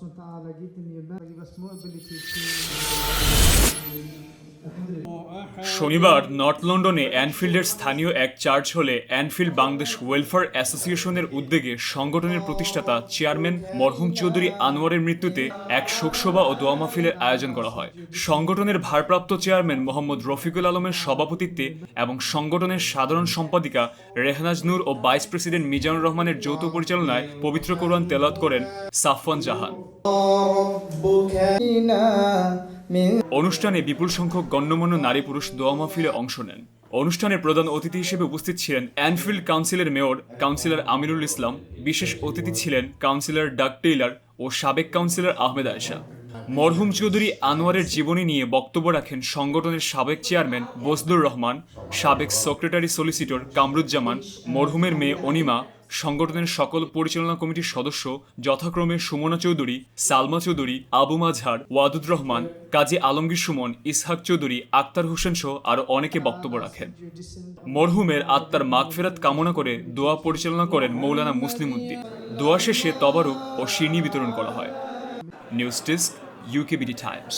سبحانه وتعالى give me a better, give us more ability to শনিবার north লন্ডনে অ্যানফিল্ডের স্থানীয় এক চার্চ হলে অ্যানফিল্ড বাংলাদেশ ওয়েলফেয়ার অ্যাসোসিয়েশনের উদ্যোগে সংগঠনের প্রতিষ্ঠাতা চেয়ারম্যান মরহুম চৌধুরী আনোয়ারের মৃত্যুতে এক শোকসভা ও দোয়া মাহফিলের আয়োজন করা হয়। সংগঠনের ভারপ্রাপ্ত চেয়ারম্যান মোহাম্মদ রফিকুল আলমের সভাপতিত্বে এবং সংগঠনের সাধারণ সম্পাদিকা রেহনাজ নূর ও ভাইস প্রেসিডেন্ট মিজানুর রহমানের যৌথ পরিচালনায় পবিত্র কোরআন তেলাত করেন সাফওয়ান জাহান। অনুষ্ঠানে বিপুল সংখ্যক গণ্যমান্য নারী পুরুষ দোয়া মাহফিলে অংশ নেন। অনুষ্ঠানে প্রধান অতিথি হিসেবে উপস্থিত ছিলেন অ্যানফিল্ড কাউন্সিলের মেয়র, কাউন্সিলর আমিরুল ইসলাম, বিশেষ অতিথি ছিলেন কাউন্সিলর ডাক টেইলার ও সাবেক কাউন্সিলর আহমেদ আয়েশা। মরহুম চৌধুরী আনোয়ারের জীবনী নিয়ে বক্তব্য রাখেন সংগঠনের সাবেক চেয়ারম্যান বজলুর রহমান, সাবেক সেক্রেটারি সলিসিটর কামরুজ্জামান, মরহুমের মেয়ে অনিমা সংগঠনের সকল পরিচালনা কমিটির সদস্য যথাক্রমে সুমনা চৌধুরী, সালমা চৌধুরী, আবু মাঝহার ওয়াদুদ রহমান, কাজী আলমগীর সুমন, ইসহাক চৌধুরী, আক্তার হোসেন সহ আরও অনেকে বক্তব্য রাখেন। মরহুমের আত্মার মাগফেরাত কামনা করে দোয়া পরিচালনা করেন মৌলানা মুসলিম উদ্দিন। দোয়া শেষে তবারুক ও শিরনি বিতরণ করা হয়। News desk UKBD Times